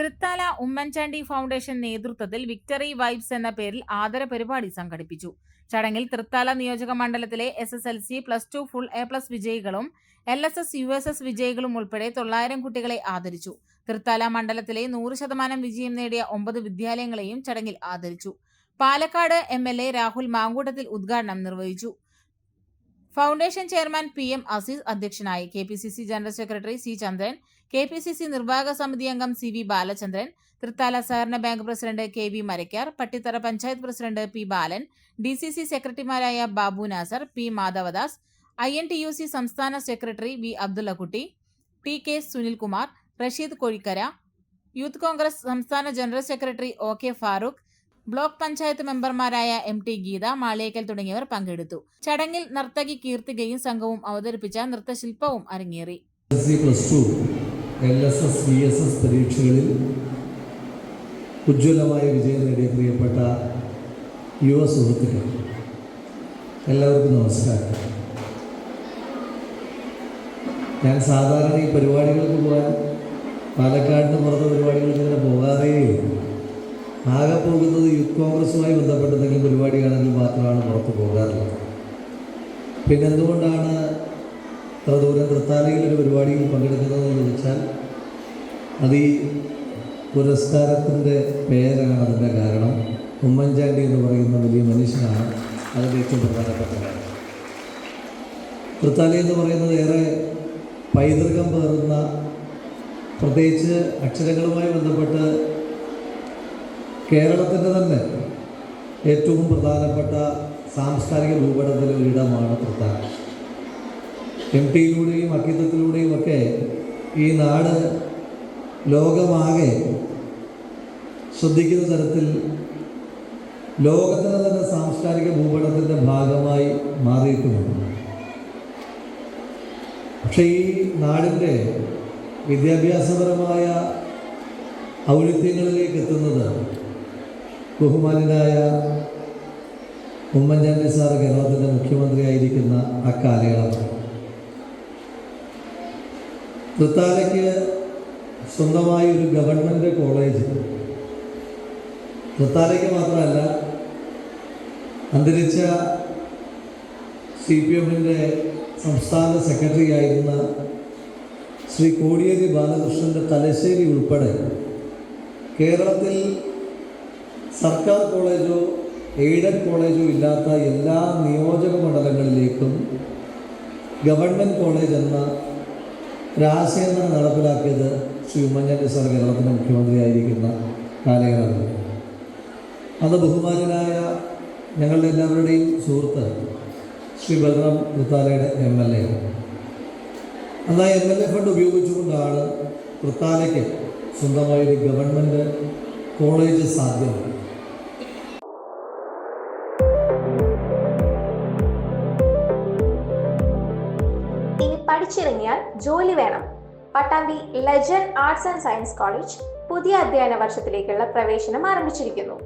Thrithala Oommen Chandy foundation നേതൃത്വത്തിൽ victory vibes എന്ന പേരിൽ ആദര പരിപാടി സംഘടിപ്പിച്ചു. ചടങ്ങിൽ തൃത്താല നിയോജക മണ്ഡലത്തിലെ S S L C plus two full A plus വിജയികളും L S S U S S വിജയികളും ഉൾപ്പെടെ തൊള്ളായിരം കുട്ടികളെ ആദരിച്ചു. തൃത്താല മണ്ഡലത്തിലെ നൂറ് ശതമാനം വിജയം നേടിയ ഒമ്പത് വിദ്യാലയങ്ങളെയും ചടങ്ങിൽ ആദരിച്ചു. Palakkad M L A Rahul Mankootathil ഉദ്ഘാടനം നിർവഹിച്ചു. Foundation chairman P M Azeez അധ്യക്ഷനായി K P C C general secretary C Chandran K P C C നിർവാഹക സമിതി അംഗം സി വി ബാലചന്ദ്രൻ തൃത്താല സഹകരണ bank president K V Marakkar Pattithara panchayat president P Balan D C C സെക്രട്ടറിമാരായ Babu Nasar P Madhavadas I N T U C സംസ്ഥാന secretary V Abdullakutty T K Sunilkumar Rasheed Kozhikkara youth Congress സംസ്ഥാന general secretary O K Farooq block panchayat മെമ്പർമാരായ M T Geetha Maliyekkal തുടങ്ങിയവർ പങ്കെടുത്തു. ചടങ്ങിൽ നർത്തകി കീർത്തികയും സംഘവും അവതരിപ്പിച്ച നൃത്തശില്പവും അരങ്ങേറി. പരീക്ഷകളിൽ ഉജ്ജ്വലമായ വിജയം നേടിയ പ്രിയപ്പെട്ട യുവ സുഹൃത്തുക്കൾ എല്ലാവർക്കും നമസ്കാരം. ഞാൻ സാധാരണ ഈ പരിപാടികൾക്ക് പോകാൻ പാലക്കാടിന് പുറത്തെ പരിപാടികൾക്ക് ഇങ്ങനെ പോകാറേയില്ല ആകെ പോകുന്നത് യൂത്ത് കോൺഗ്രസുമായി ബന്ധപ്പെട്ട എന്തെങ്കിലും പരിപാടിയാണെങ്കിൽ മാത്രമാണ് പുറത്ത് പോകാറുള്ളത്. പിന്നെ എന്തുകൊണ്ടാണ് ഇത്ര ദൂരം തൃത്താലയിൽ ഒരു പരിപാടിയിൽ പങ്കെടുക്കുന്നതെന്ന് ചോദിച്ചാൽ അത് ഈ പുരസ്കാരത്തിന്റെ പേരാണ് അതിന്റെ കാരണം. ഉമ്മൻചാണ്ടി എന്ന് പറയുന്ന വലിയ മനുഷ്യനാണ് അതിന്റെ ഏറ്റവും പ്രധാനപ്പെട്ട കാര്യം. തൃത്താല എന്ന് പറയുന്നത് ഏറെ പൈതൃകം പേറുന്ന പ്രത്യേകിച്ച് അക്ഷരങ്ങളുമായി ബന്ധപ്പെട്ട് കേരളത്തിന്റെ തന്നെ ഏറ്റവും പ്രധാനപ്പെട്ട സാംസ്കാരിക ഭൂപടത്തിലെ ഒരിടമാണ് തൃത്താല. എം ടിയിലൂടെയും അക്കിത്തത്തിലൂടെയും ഒക്കെ ഈ നാട് ലോകമാകെ ശ്രദ്ധിക്കുന്ന തരത്തിൽ ലോകത്തിന്റെ തന്നെ സാംസ്കാരിക ഭൂപടത്തിന്റെ ഭാഗമായി മാറിയിട്ടുമുണ്ട്. പക്ഷേ ഈ നാടിന്റെ വിദ്യാഭ്യാസപരമായ ഔന്നിത്യങ്ങളിലേക്ക് എത്തുന്നത് ബഹുമാനായ ഉമ്മൻചാണ്ടി സാർ കേരളത്തിന്റെ മുഖ്യമന്ത്രിയായിരിക്കുന്ന അക്കാലയളവ് കാലയളവ്. തൃത്താലയ്ക്ക് സ്വന്തമായി ഒരു ഗവൺമെന്റ് കോളേജ്. തൃത്താലയ്ക്ക് മാത്രമല്ല അന്തരിച്ച സി പി എമ്മിന്റെ സംസ്ഥാന സെക്രട്ടറി ആയിരുന്ന ശ്രീ കോടിയേരി ബാലകൃഷ്ണന്റെ തലശ്ശേരി ഉൾപ്പെടെ കേരളത്തിൽ സർക്കാർ കോളേജോ എയ്ഡഡ് കോളേജോ ഇല്ലാത്ത എല്ലാ നിയോജക മണ്ഡലങ്ങളിലേക്കും ഗവൺമെന്റ് കോളേജ് എന്ന ഒരാശയം നടപ്പിലാക്കിയത് ശ്രീ ഉമ്മൻചാണ്ടി സാർ കേരളത്തിന്റെ മുഖ്യമന്ത്രിയായിരിക്കുന്ന കാലയളവിൽ. അന്ന് ബഹുമാനായ ഞങ്ങളുടെ എല്ലാവരുടെയും സുഹൃത്ത് ശ്രീ ബലറാം കൃത്താലയുടെ എം എൽ എ. അന്ന് ആ എം എൽ എ ഫണ്ട് ഉപയോഗിച്ചുകൊണ്ടാണ് കൃത്താലയ്ക്ക് സ്വന്തമായൊരു ഗവൺമെന്റ് കോളേജ് സാധ്യമാണ് പഠിച്ചിറങ്ങിയാൽ ജോലി വേണം. Pattambi legend arts and science college പുതിയ അധ്യയന വർഷത്തിലേക്കുള്ള പ്രവേശനം ആരംഭിച്ചിരിക്കുന്നു.